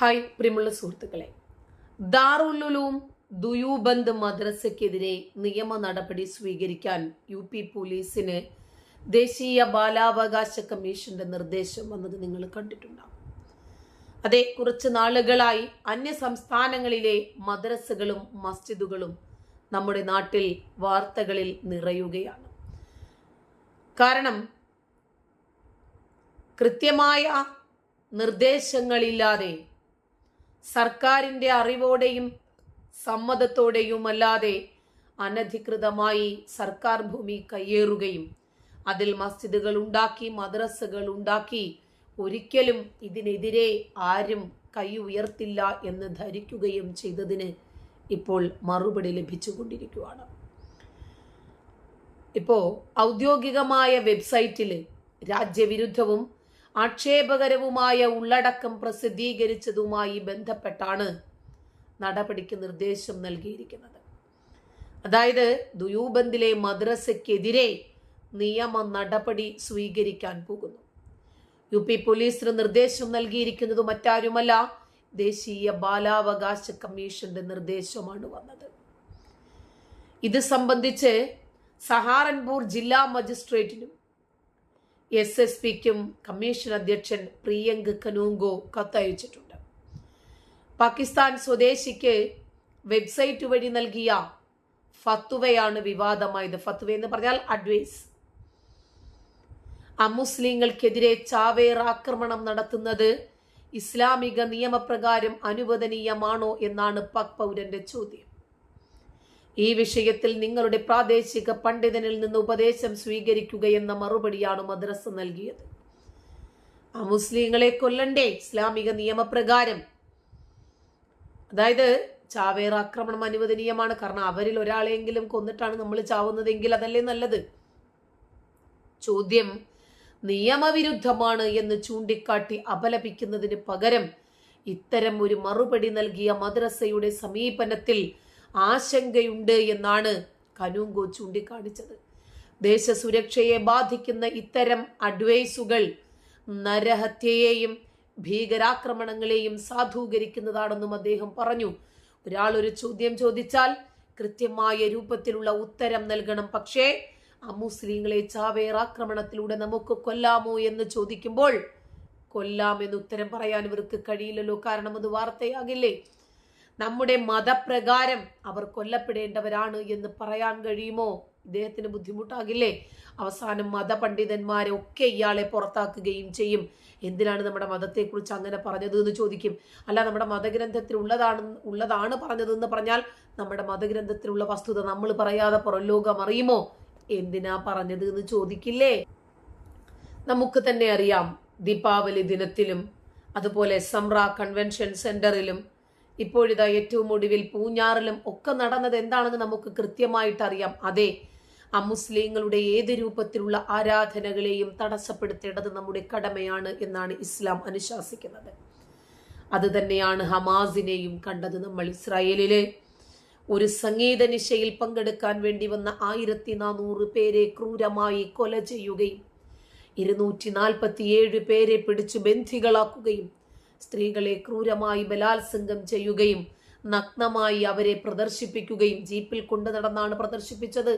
Hi പ്രിയമുള്ള സുഹൃത്തുക്കളെ. ദാറുല്ലുലൂം ദുയൂബന്ദ് മദ്രസയ്ക്കെതിരെ നിയമ നടപടി സ്വീകരിക്കാൻ യു പി പോലീസിന് ദേശീയ ബാലാവകാശ കമ്മീഷന്റെ നിർദ്ദേശം വന്നത് നിങ്ങൾ കണ്ടിട്ടുണ്ടാവും. അതെ കുറച്ച് നാളുകളായി അന്യ സംസ്ഥാനങ്ങളിലെ മദ്രസകളും മസ്ജിദുകളും നമ്മുടെ നാട്ടിൽ വാർത്തകളിൽ നിറയുകയാണ്. കാരണം കൃത്യമായ നിർദ്ദേശങ്ങളില്ലാതെ സർക്കാരിന്റെ അറിവോടെയും സമ്മതത്തോടെയുമല്ലാതെ അനധികൃതമായി സർക്കാർ ഭൂമി കയ്യേറുകയും അതിൽ മസ്ജിദുകൾ ഉണ്ടാക്കി മദ്രസകൾ ഉണ്ടാക്കി ഒരിക്കലും ഇതിനെതിരെ ആരും കൈ ഉയർത്തില്ല എന്ന് ധരിക്കുകയും ചെയ്തതിന് ഇപ്പോൾ മറുപടി ലഭിച്ചുകൊണ്ടിരിക്കുകയാണ്. ഇപ്പോൾ ഔദ്യോഗികമായ വെബ്സൈറ്റിൽ രാജ്യവിരുദ്ധവും ആക്ഷേപകരവുമായ ഉള്ളടക്കം പ്രസിദ്ധീകരിച്ചതുമായി ബന്ധപ്പെട്ടാണ് നടപടിക്ക് നിർദ്ദേശം നൽകിയിരിക്കുന്നത്. അതായത് ദുയൂബന്ദിലെ മദ്രസയ്ക്കെതിരെ നിയമ നടപടി സ്വീകരിക്കാൻ പോകുന്നു. യു പി പോലീസിന് നിർദ്ദേശം നൽകിയിരിക്കുന്നത് മറ്റാരുമല്ല ദേശീയ ബാലാവകാശ കമ്മീഷന്റെ നിർദ്ദേശമാണ് വന്നത്. ഇത് സംബന്ധിച്ച് സഹാറൻപൂർ ജില്ലാ മജിസ്ട്രേറ്റിനും എസ് എസ് പിക്കും കമ്മീഷൻ അധ്യക്ഷൻ പ്രിയങ്ക് കനൂങ്കോ കത്തയച്ചിട്ടുണ്ട്. പാകിസ്ഥാൻ സ്വദേശിക്ക് വെബ്സൈറ്റ് വഴി നൽകിയ ഫത്തുവയാണ് വിവാദമായത്. ഫത്തുവ എന്ന് പറഞ്ഞാൽ അഡ്വൈസ്. അമുസ്ലിങ്ങൾക്കെതിരെ ചാവേർ ആക്രമണം നടത്തുന്നത് ഇസ്ലാമിക നിയമപ്രകാരം അനുവദനീയമാണോ എന്നാണ് പാക് പൗരന്റെ ചോദ്യം. ഈ വിഷയത്തിൽ നിങ്ങളുടെ പ്രാദേശിക പണ്ഡിതനിൽ നിന്ന് ഉപദേശം സ്വീകരിക്കുകയെന്ന മറുപടിയാണ് മദ്രസ നൽകിയത്. ആ മുസ്ലിങ്ങളെ കൊല്ലണ്ടേ? ഇസ്ലാമിക നിയമപ്രകാരം. അതായത് ചാവേർ ആക്രമണം അനുവദനീയമാണ്. കാരണം അവരിൽ ഒരാളെങ്കിലും കൊന്നിട്ടാണ് നമ്മൾ ചാവുന്നതെങ്കിൽ അതല്ലേ നല്ലത്? ചോദ്യം നിയമവിരുദ്ധമാണ് എന്ന് ചൂണ്ടിക്കാട്ടി അപലപിക്കുന്നതിന് പകരം ഇത്തരം ഒരു മറുപടി നൽകിയ മദ്രസയുടെ സമീപനത്തിൽ ആശങ്കയുണ്ട് എന്നാണ് കനൂങ്കോ ചൂണ്ടിക്കാണിച്ചത്. ദേശസുരക്ഷയെ ബാധിക്കുന്ന ഇത്തരം അഡ്വൈസുകൾ നരഹത്യയെയും ഭീകരാക്രമണങ്ങളെയും സാധൂകരിക്കുന്നതാണെന്നും അദ്ദേഹം പറഞ്ഞു. ഒരാൾ ഒരു ചോദ്യം ചോദിച്ചാൽ കൃത്യമായ രൂപത്തിലുള്ള ഉത്തരം നൽകണം. പക്ഷേ അമുസ്ലിങ്ങളെ ചാവേർ ആക്രമണത്തിലൂടെ നമുക്ക് കൊല്ലാമോ എന്ന് ചോദിക്കുമ്പോൾ കൊല്ലാം എന്ന് ഉത്തരം പറയാൻ ഇവർക്ക് കഴിയില്ലല്ലോ. കാരണം അത് വാർത്തയാകില്ലേ? നമ്മുടെ മതപ്രകാരം അവർ കൊല്ലപ്പെടേണ്ടവരാണ് എന്ന് പറയാൻ കഴിയുമോ? ഇദ്ദേഹത്തിന് ബുദ്ധിമുട്ടാകില്ലേ? അവസാനം മതപണ്ഡിതന്മാരെ ഒക്കെ ഇയാളെ പുറത്താക്കുകയും ചെയ്യും. എന്തിനാണ് നമ്മുടെ മതത്തെക്കുറിച്ച് അങ്ങനെ പറഞ്ഞത് എന്ന് ചോദിക്കും. അല്ല നമ്മുടെ മതഗ്രന്ഥത്തിൽ ഉള്ളതാണ് ഉള്ളതാണ് പറഞ്ഞതെന്ന് പറഞ്ഞാൽ നമ്മുടെ മതഗ്രന്ഥത്തിലുള്ള വസ്തുത നമ്മൾ പറയാതെ പുറംലോകം അറിയുമോ? എന്തിനാ പറഞ്ഞത് എന്ന് ചോദിക്കില്ലേ? നമുക്ക് തന്നെ അറിയാം ദീപാവലി ദിനത്തിലും അതുപോലെ സംറ കൺവെൻഷൻ സെന്ററിലും ഇപ്പോഴിതാ ഏറ്റവും ഒടുവിൽ പൂഞ്ഞാറിലും ഒക്കെ നടന്നത് എന്താണെന്ന് നമുക്ക് കൃത്യമായിട്ട് അറിയാം അതെ അമുസ്ലിങ്ങളുടെ ഏത് രൂപത്തിലുള്ള ആരാധനകളെയും തടസ്സപ്പെടുത്തേണ്ടത് നമ്മുടെ കടമയാണ് എന്നാണ് ഇസ്ലാം അനുശാസിക്കുന്നത്. അത് തന്നെയാണ് ഹമാസിനെയും കണ്ടത് നമ്മൾ ഇസ്രായേലിലെ. ഒരു സംഗീത നിശയിൽ പങ്കെടുക്കാൻ വേണ്ടി വന്ന ആയിരത്തി നാനൂറ് പേരെ ക്രൂരമായി കൊല ചെയ്യുകയും ഇരുന്നൂറ്റി നാൽപ്പത്തിയേഴ് പേരെ പിടിച്ചു ബന്ധികളാക്കുകയും സ്ത്രീകളെ ക്രൂരമായി ബലാത്സംഗം ചെയ്യുകയും നഗ്നമായി അവരെ പ്രദർശിപ്പിക്കുകയും ജീപ്പിൽ കൊണ്ടു നടന്നാണ് പ്രദർശിപ്പിച്ചത്.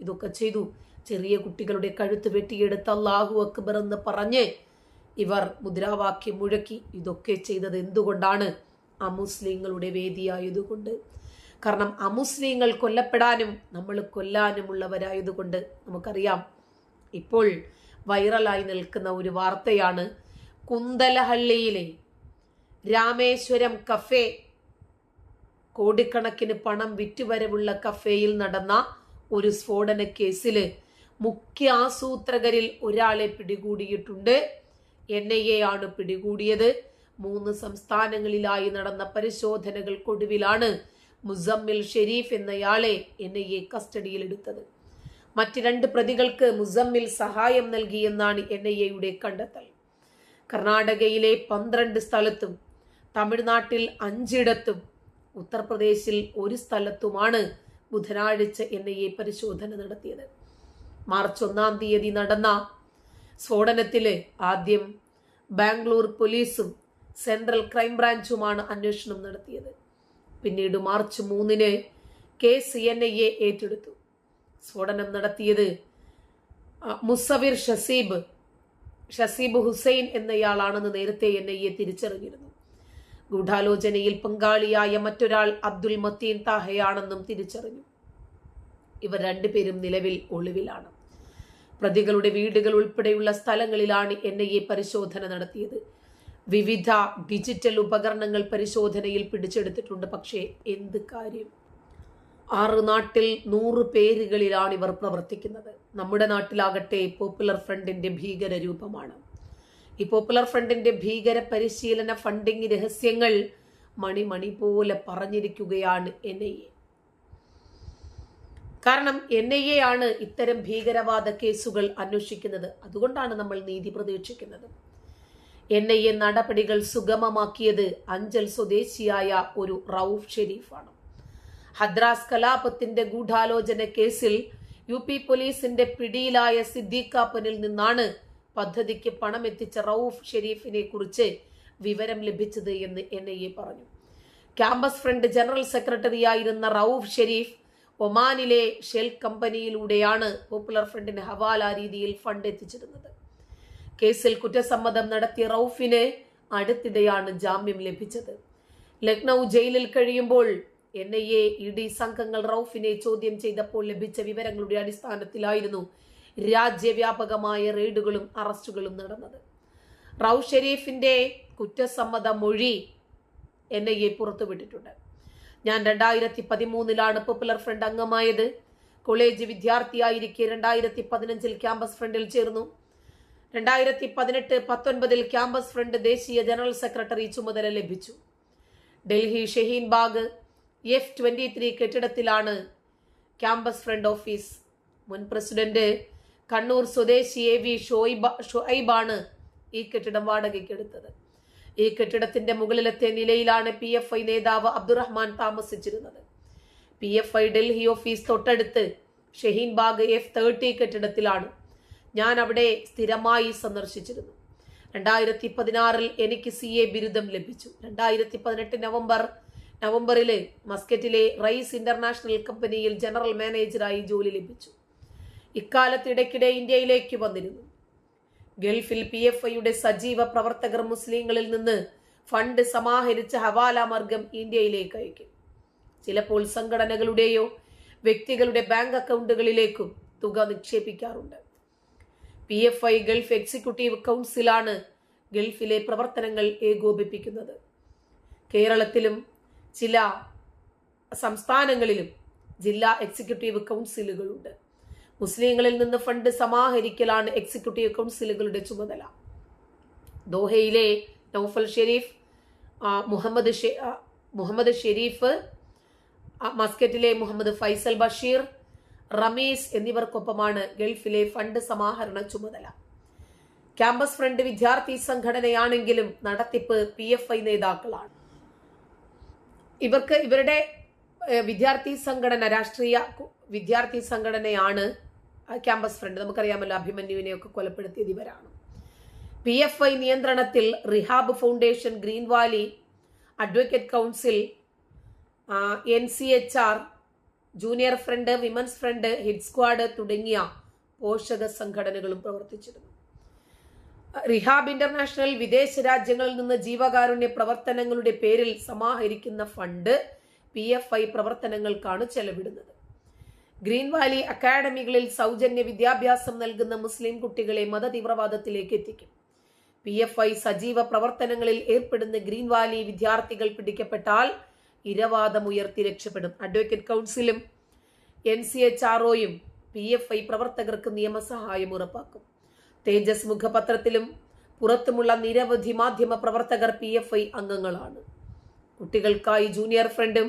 ഇതൊക്കെ ചെയ്തു ചെറിയ കുട്ടികളുടെ കഴുത്ത് വെട്ടിയെടുത്ത് അള്ളാഹു അക്ബർ എന്ന് പറഞ്ഞ് ഇവർ മുദ്രാവാക്യം മുഴക്കി. ഇതൊക്കെ ചെയ്തത് എന്തുകൊണ്ടാണ്? അമുസ്ലിങ്ങളുടെ വേദിയായതുകൊണ്ട്. കാരണം അമുസ്ലിങ്ങൾ കൊല്ലപ്പെടാനും നമ്മൾ കൊല്ലാനുമുള്ളവരായതുകൊണ്ട് നമുക്കറിയാം. ഇപ്പോൾ വൈറലായി നിൽക്കുന്ന ഒരു വാർത്തയാണ് കുന്തലഹള്ളിയിലെ രാമേശ്വരം കഫേ കോടിക്കണക്കിന് പണം വിറ്റുവരവുള്ള കഫേയിൽ നടന്ന ഒരു സ്ഫോടന കേസിൽ മുഖ്യ ആസൂത്രകരിൽ ഒരാളെ പിടികൂടിയിട്ടുണ്ട്. എൻ ഐ എ ആണ് പിടികൂടിയത്. മൂന്ന് സംസ്ഥാനങ്ങളിലായി നടന്ന പരിശോധനകൾക്കൊടുവിലാണ് മുസമ്മിൽ ഷെരീഫ് എന്നയാളെ എൻ ഐ എ കസ്റ്റഡിയിലെടുത്തത്. മറ്റ് രണ്ട് പ്രതികൾക്ക് മുസമ്മിൽ സഹായം നൽകിയെന്നാണ് എൻ ഐ എയുടെ കണ്ടെത്തൽ. കർണാടകയിലെ പന്ത്രണ്ട് സ്ഥലത്തും തമിഴ്നാട്ടിൽ അഞ്ചിടത്തും ഉത്തർപ്രദേശിൽ ഒരു സ്ഥലത്തുമാണ് ബുധനാഴ്ച എൻ ഐ എ പരിശോധന നടത്തിയത്. മാർച്ച് ഒന്നാം തീയതി നടന്ന സ്ഫോടനത്തിൽ ആദ്യം ബാംഗ്ലൂർ പോലീസും സെൻട്രൽ ക്രൈംബ്രാഞ്ചുമാണ് അന്വേഷണം നടത്തിയത്. പിന്നീട് മാർച്ച് മൂന്നിന് K C N I A ഏറ്റെടുത്തു. സ്ഫോടനം നടത്തിയത് മുസവിർ ഷസീബ് ഷസീബ് ഹുസൈൻ എന്നയാളാണെന്ന് നേരത്തെ എൻ ഐ എ തിരിച്ചറിഞ്ഞിരുന്നു. ഗൂഢാലോചനയിൽ പങ്കാളിയായ മറ്റൊരാൾ അബ്ദുൽ മത്തീൻ താഹയാണെന്നും തിരിച്ചറിഞ്ഞു. ഇവർ രണ്ടുപേരും നിലവിൽ ഒളിവിലാണ്. പ്രതികളുടെ വീടുകൾ ഉൾപ്പെടെയുള്ള സ്ഥലങ്ങളിലാണ് എൻ ഐ എ പരിശോധന നടത്തിയത്. വിവിധ ഡിജിറ്റൽ ഉപകരണങ്ങൾ പരിശോധനയിൽ പിടിച്ചെടുത്തിട്ടുണ്ട്. പക്ഷേ എന്ത് കാര്യം? ആറ് നാട്ടിൽ നൂറ് പേരുകളിലാണ് ഇവർ പ്രവർത്തിക്കുന്നത്. നമ്മുടെ നാട്ടിലാകട്ടെ പോപ്പുലർ ഫ്രണ്ടിന്റെ ഭീകര രൂപമാണ്. ഈ പോപ്പുലർ ഫ്രണ്ടിന്റെ ഭീകര പരിശീലന ഫണ്ടിങ് രഹസ്യങ്ങൾ മണിമണി പോലെ പറഞ്ഞിരിക്കുകയാണ് എൻ ഐ എ കാരണം എൻ ഐ എ ആണ് ഇത്തരം ഭീകരവാദ കേസുകൾ അന്വേഷിക്കുന്നത്. അതുകൊണ്ടാണ് നമ്മൾ നീതി പ്രതീക്ഷിക്കുന്നത്. എൻ ഐ എ നടപടികൾ സുഗമമാക്കിയത് അഞ്ചൽ സ്വദേശിയായ ഒരു റൌഫ് ഷെരീഫാണ്. ഹദ്രാസ് കലാപത്തിന്റെ ഗൂഢാലോചന കേസിൽ യു പി പോലീസിന്റെ പിടിയിലായ സിദ്ദീഖാപ്പനിൽ നിന്നാണ് പദ്ധതിക്ക് പണം എത്തിച്ച റൌഫ് ഷെരീഫിനെ കുറിച്ച് വിവരം ലഭിച്ചത് എന്ന് എൻ ഐ എ പറഞ്ഞു. ക്യാമ്പസ് ഫ്രണ്ട് ജനറൽ സെക്രട്ടറിയായിരുന്ന റൌഫ് ഷെരീഫ് ഒമാനിലെ ഷെൽ കമ്പനിയിലൂടെയാണ് പോപ്പുലർ ഫ്രണ്ടിന് ഹവാല രീതിയിൽ ഫണ്ട് എത്തിച്ചിരുന്നത്. കേസിൽ കുറ്റസമ്മതം നടത്തിയ റൌഫിന് അടുത്തിടെയാണ് ജാമ്യം ലഭിച്ചത്. ലക്നൌ ജയിലിൽ കഴിയുമ്പോൾ N I A E D സംഘങ്ങൾ റൌഫിനെ ചോദ്യം ചെയ്തപ്പോൾ ലഭിച്ച വിവരങ്ങളുടെ അടിസ്ഥാനത്തിലായിരുന്നു രാജ്യവ്യാപകമായ റെയ്ഡുകളും അറസ്റ്റുകളും നടന്നത്. റൌഫ് ഷെരീഫിന്റെ കുറ്റസമ്മത മൊഴി എൻ ഐ എ പുറത്തുവിട്ടിട്ടുണ്ട്. ഞാൻ രണ്ടായിരത്തി പതിമൂന്നിലാണ് പോപ്പുലർ ഫ്രണ്ട് അംഗമായത്. കോളേജ് വിദ്യാർത്ഥിയായിരിക്കെ രണ്ടായിരത്തി പതിനഞ്ചിൽ ക്യാമ്പസ് ഫ്രണ്ടിൽ ചേർന്നു. രണ്ടായിരത്തി പതിനെട്ട് പത്തൊൻപതിൽ ക്യാമ്പസ് ഫ്രണ്ട് ദേശീയ ജനറൽ സെക്രട്ടറി ചുമതല ലഭിച്ചു. Delhi Shaheen Bagh F twenty three കെട്ടിടത്തിലാണ് campus front office. മുൻ പ്രസിഡന്റ് കണ്ണൂർ സ്വദേശി എ വി ഷോയിബ ഷോയിബാണ് ഈ കെട്ടിടം വാടകയ്ക്കെടുത്തത്. ഈ കെട്ടിടത്തിന്റെ മുകളിലത്തെ നിലയിലാണ് പി എഫ് ഐ നേതാവ് അബ്ദുറഹ്മാൻ താമസിച്ചിരുന്നത്. P F I Delhi office തൊട്ടടുത്ത് ഷഹീൻ ബാഗ് എഫ് തേർട്ടി കെട്ടിടത്തിലാണ് ഞാൻ അവിടെ സ്ഥിരമായി സന്ദർശിച്ചിരുന്നു രണ്ടായിരത്തി പതിനാറിൽ എനിക്ക് സി എ ബിരുദം ലഭിച്ചു. രണ്ടായിരത്തി പതിനെട്ട് നവംബർ നവംബറിൽ മസ്കറ്റിലെ റൈസ് ഇന്റർനാഷണൽ കമ്പനിയിൽ ജനറൽ മാനേജറായി ജോലി ലഭിച്ചു. ഇക്കാലത്തിടയ്ക്കിടെ ഇന്ത്യയിലേക്ക് വന്നിരുന്നു. ഗൾഫിൽ പി എഫ് ഐയുടെ സജീവ പ്രവർത്തകർ മുസ്ലിങ്ങളിൽ നിന്ന് ഫണ്ട് സമാഹരിച്ച ഹവാല മാർഗം ഇന്ത്യയിലേക്ക് അയക്കും. ചിലപ്പോൾ സംഘടനകളുടെയോ വ്യക്തികളുടെ ബാങ്ക് അക്കൗണ്ടുകളിലേക്കും തുക നിക്ഷേപിക്കാറുണ്ട്. P F I Gulf executive കൗൺസിലാണ് ഗൾഫിലെ പ്രവർത്തനങ്ങൾ ഏകോപിപ്പിക്കുന്നത്. കേരളത്തിലും ചില സംസ്ഥാനങ്ങളിലും ജില്ലാ എക്സിക്യൂട്ടീവ് കൗൺസിലുകളുണ്ട് മുസ്ലിങ്ങളിൽ നിന്ന് ഫണ്ട് സമാഹരിക്കലാണ് എക്സിക്യൂട്ടീവ് കൗൺസിലുകളുടെ ചുമതല. ദോഹയിലെ നൌഫൽ ഷെരീഫ് മുഹമ്മദ് മുഹമ്മദ് ഷെരീഫ് മസ്കറ്റിലെ മുഹമ്മദ് ഫൈസൽ ബഷീർ റമീസ് എന്നിവർക്കൊപ്പമാണ് ഗൾഫിലെ ഫണ്ട് സമാഹരണ ചുമതല. ക്യാമ്പസ് ഫ്രണ്ട് വിദ്യാർത്ഥി സംഘടനയാണെങ്കിലും നടത്തിപ്പ് പി നേതാക്കളാണ്. ഇവർക്ക് ഇവരുടെ വിദ്യാർത്ഥി സംഘടന രാഷ്ട്രീയ വിദ്യാർത്ഥി സംഘടനയാണ് ക്യാമ്പസ് ഫ്രണ്ട്. നമുക്കറിയാമല്ലോ അഭിമന്യുവിനെയൊക്കെ കൊലപ്പെടുത്തിയത് ഇവരാണ്. പി എഫ് ഐ നിയന്ത്രണത്തിൽ rehab foundation green valley advocate council N C H R junior front women's front hit squad തുടങ്ങിയ പോഷക സംഘടനകളും പ്രവർത്തിച്ചിരുന്നു. റിഹാബ് ഇന്റർനാഷണൽ വിദേശ രാജ്യങ്ങളിൽ നിന്ന് ജീവകാരുണ്യ പ്രവർത്തനങ്ങളുടെ പേരിൽ സമാഹരിക്കുന്ന ഫണ്ട് പി എഫ് ഐ പ്രവർത്തനങ്ങൾക്കാണ് ചെലവിടുന്നത്. ഗ്രീൻ വാലി അക്കാഡമികളിൽ സൗജന്യ വിദ്യാഭ്യാസം നൽകുന്ന മുസ്ലിം കുട്ടികളെ മതതീവ്രവാദത്തിലേക്ക് എത്തിക്കും. പി എഫ് ഐ സജീവ പ്രവർത്തനങ്ങളിൽ ഏർപ്പെടുന്ന ഗ്രീൻ വാലി വിദ്യാർത്ഥികൾ പിടിക്കപ്പെട്ടാൽ ഇരവാദം ഉയർത്തി രക്ഷപ്പെടും. അഡ്വക്കേറ്റ് കൗൺസിലും എൻ സി എച്ച് ആർഒയും പി എഫ് ഐ പ്രവർത്തകർക്ക് നിയമസഹായം ഉറപ്പാക്കും. തേജസ് മുഖപത്രത്തിലും പുറത്തുമുള്ള നിരവധി മാധ്യമ പ്രവർത്തകർ പി എഫ് ഐ അംഗങ്ങളാണ്. കുട്ടികൾക്കായി ജൂനിയർ ഫ്രണ്ടും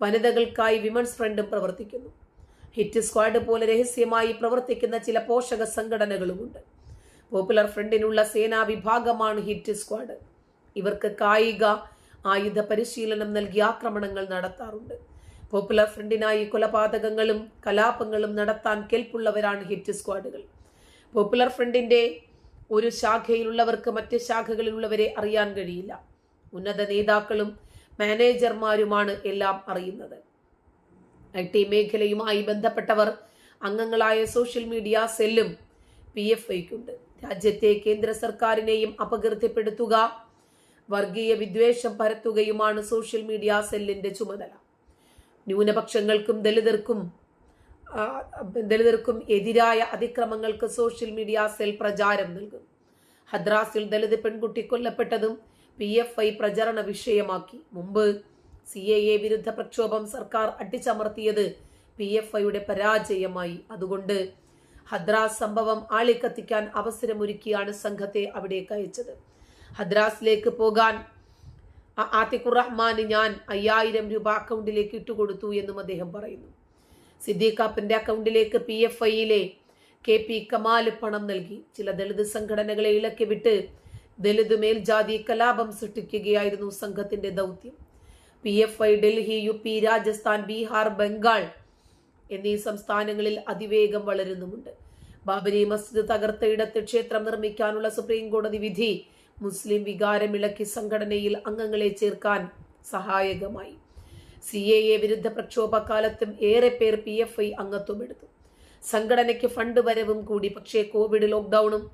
വനിതകൾക്കായി വിമൻസ് ഫ്രണ്ടും പ്രവർത്തിക്കുന്നു. ഹിറ്റ് സ്ക്വാഡ് പോലെ രഹസ്യമായി പ്രവർത്തിക്കുന്ന ചില പോഷക സംഘടനകളുമുണ്ട്. പോപ്പുലർ ഫ്രണ്ടിനുള്ള സേനാ വിഭാഗമാണ് ഹിറ്റ് സ്ക്വാഡ് ഇവർക്ക് കായിക ആയുധ പരിശീലനം നൽകി ആക്രമണങ്ങൾ നടത്താറുണ്ട്. പോപ്പുലർ ഫ്രണ്ടിനായി കൊലപാതകങ്ങളും കലാപങ്ങളും നടത്താൻ കെൽപ്പുള്ളവരാണ് ഹിറ്റ് സ്ക്വാഡുകൾ പോപ്പുലർ ഫ്രണ്ടിന്റെ ഒരു ശാഖയിലുള്ളവർക്ക് മറ്റ് ശാഖകളിലുള്ളവരെ അറിയാൻ കഴിയില്ല. ഉന്നത നേതാക്കളും മാനേജർമാരുമാണ് എല്ലാം അറിയുന്നത്. ഐ ടി മേഖലയുമായി ബന്ധപ്പെട്ടവർ അംഗങ്ങളായ സോഷ്യൽ മീഡിയ സെല്ലും പി എഫ് ഐക്കുണ്ട്. രാജ്യത്തെ കേന്ദ്ര സർക്കാരിനെയും അപകീർത്തിപ്പെടുത്തുക വർഗീയ വിദ്വേഷം പരത്തുകയുമാണ് സോഷ്യൽ മീഡിയ സെല്ലിന്റെ ചുമതല. ന്യൂനപക്ഷങ്ങൾക്കും ദലിതർക്കും ദലിതർക്കും എതിരായ അതിക്രമങ്ങൾക്ക് സോഷ്യൽ മീഡിയ സെൽ പ്രചാരം നൽകും. ഹദ്രാസിൽ ദലിത് പെൺകുട്ടി കൊല്ലപ്പെട്ടതും പി എഫ് ഐ പ്രചരണ വിഷയമാക്കി. മുമ്പ് സി എ എ വിരുദ്ധ പ്രക്ഷോഭം സർക്കാർ അട്ടിച്ചമർത്തിയത് പി എഫ് ഐയുടെ പരാജയമായി. അതുകൊണ്ട് ഹദ്രാസ് സംഭവം ആളിക്കത്തിക്കാൻ അവസരമൊരുക്കിയാണ് സംഘത്തെ അവിടേക്ക് അയച്ചത്. ഹദ്രാസിലേക്ക് പോകാൻ ആത്തിഖുർ ഞാൻ അയ്യായിരം രൂപ അക്കൗണ്ടിലേക്ക് ഇട്ടുകൊടുത്തു എന്നും അദ്ദേഹം പറയുന്നു. സിദ്ദീഖാപ്പിന്റെ അക്കൗണ്ടിലേക്ക് പി എഫ് ഐയിലെ കെ പി കമാൽ പണം നൽകി. ചില ദളിത് സംഘടനകളെ ഇളക്കി വിട്ട് ദളിത് മേൽജാതി കലാപം സൃഷ്ടിക്കുകയായിരുന്നു സംഘത്തിന്റെ ദൗത്യം. P F I Delhi U P Rajasthan Bihar Bengal എന്നീ സംസ്ഥാനങ്ങളിൽ അതിവേഗം വളരുന്നുമുണ്ട്. ബാബരി മസ്ജിദ് തകർത്ത ഇടത്ത് ക്ഷേത്രം നിർമ്മിക്കാനുള്ള സുപ്രീം കോടതി വിധി മുസ്ലിം വികാരമിളക്കി സംഘടനയിൽ അംഗങ്ങളെ ചേർക്കാൻ സഹായകമായി. സി എ എ വിരുദ്ധ പ്രക്ഷോഭകാലത്തും ഏറെ പേർ പി എഫ് ഐ അംഗത്വം എടുത്തു. സംഘടനയ്ക്ക് ഫണ്ട് വരവും കൂടി പക്ഷേ കോവിഡ് ലോക്ക്ഡൌണും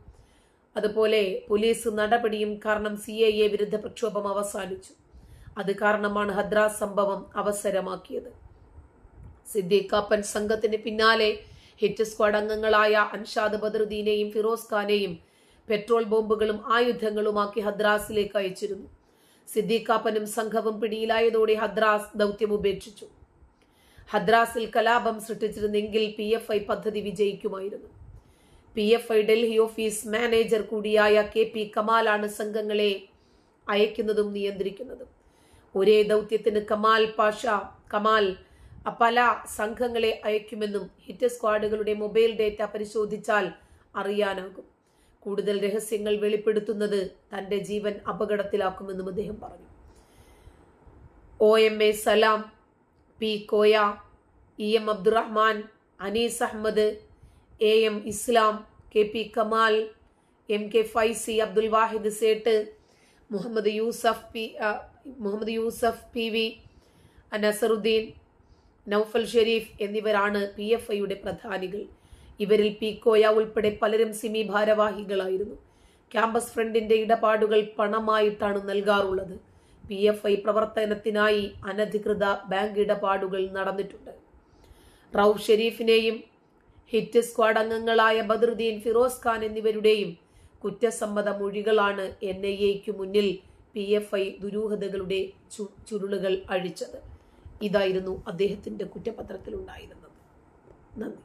അതുപോലെ പോലീസ് നടപടിയും കാരണം സി എ എ വിരുദ്ധ പ്രക്ഷോഭം അവസാനിച്ചു. അത് കാരണമാണ് ഹദ്രാസ് സംഭവം അവസരമാക്കിയത്. സിദ്ദീഖാപ്പൻ സംഘത്തിന് പിന്നാലെ ഹിറ്റ് സ്ക്വാഡ് അംഗങ്ങളായ അൻഷാദ് ബദറുദ്ദീനെയും ഫിറോസ് ഖാനെയും പെട്രോൾ ബോംബുകളും ആയുധങ്ങളുമാക്കി ഹദ്രാസിലേക്ക് അയച്ചിരുന്നു. സിദ്ദീഖാപ്പനും സംഘവും പിടിയിലായതോടെ ഹദ്രാസ് ദൗത്യം ഉപേക്ഷിച്ചു. ഹദ്രാസിൽ കലാപം സൃഷ്ടിച്ചിരുന്നെങ്കിൽ പി എഫ് ഐ പദ്ധതി വിജയിക്കുമായിരുന്നു. P F I Delhi office manager കൂടിയായ കെ പി കമാലാണ് സംഘങ്ങളെ അയക്കുന്നതും നിയന്ത്രിക്കുന്നതും. ഒരേ ദൗത്യത്തിന് കമാൽ പാഷ കമാൽ പല സംഘങ്ങളെ അയക്കുമെന്നും ഹിറ്റ് സ്ക്വാഡുകളുടെ മൊബൈൽ ഡേറ്റ പരിശോധിച്ചാൽ അറിയാനാകും. കൂടുതൽ രഹസ്യങ്ങൾ വെളിപ്പെടുത്തുന്നത് തന്റെ ജീവൻ അപകടത്തിലാക്കുമെന്നും അദ്ദേഹം പറഞ്ഞു. O M A Salam P Koya E M Abdurahman Anees Ahmed A M Islam K P Kamal M K Faizi Abdul Wahid Sait Muhammad Yusuf P Muhammad Yusuf P V Nasaruddin Noufal Sharif എന്നിവരാണ് P F ഐയുടെ പ്രധാനികൾ. ഇവരിൽ P Koya ഉൾപ്പെടെ പലരും Simi ഭാരവാഹികളായിരുന്നു campus ഫ്രണ്ടിന്റെ ഇടപാടുകൾ പണമായിട്ടാണ് നൽകാറുള്ളത്. P F I പ്രവർത്തനത്തിനായി അനധികൃത ബാങ്ക് ഇടപാടുകൾ നടന്നിട്ടുണ്ട്. റൌഫ് ഷെരീഫിനെയും ഹിറ്റ് സ്ക്വാഡ് അംഗങ്ങളായ ബദറുദ്ദീൻ ഫിറോസ് ഖാൻ എന്നിവരുടെയും കുറ്റസമ്മത മൊഴികളാണ് എൻ ഐ എക്ക് മുന്നിൽ പി എഫ് ഐ ദുരൂഹതകളുടെ ചുരുളുകൾ അഴിച്ചത്. ഇതായിരുന്നു അദ്ദേഹത്തിന്റെ കുറ്റപത്രത്തിലുണ്ടായിരുന്നത്. നന്ദി.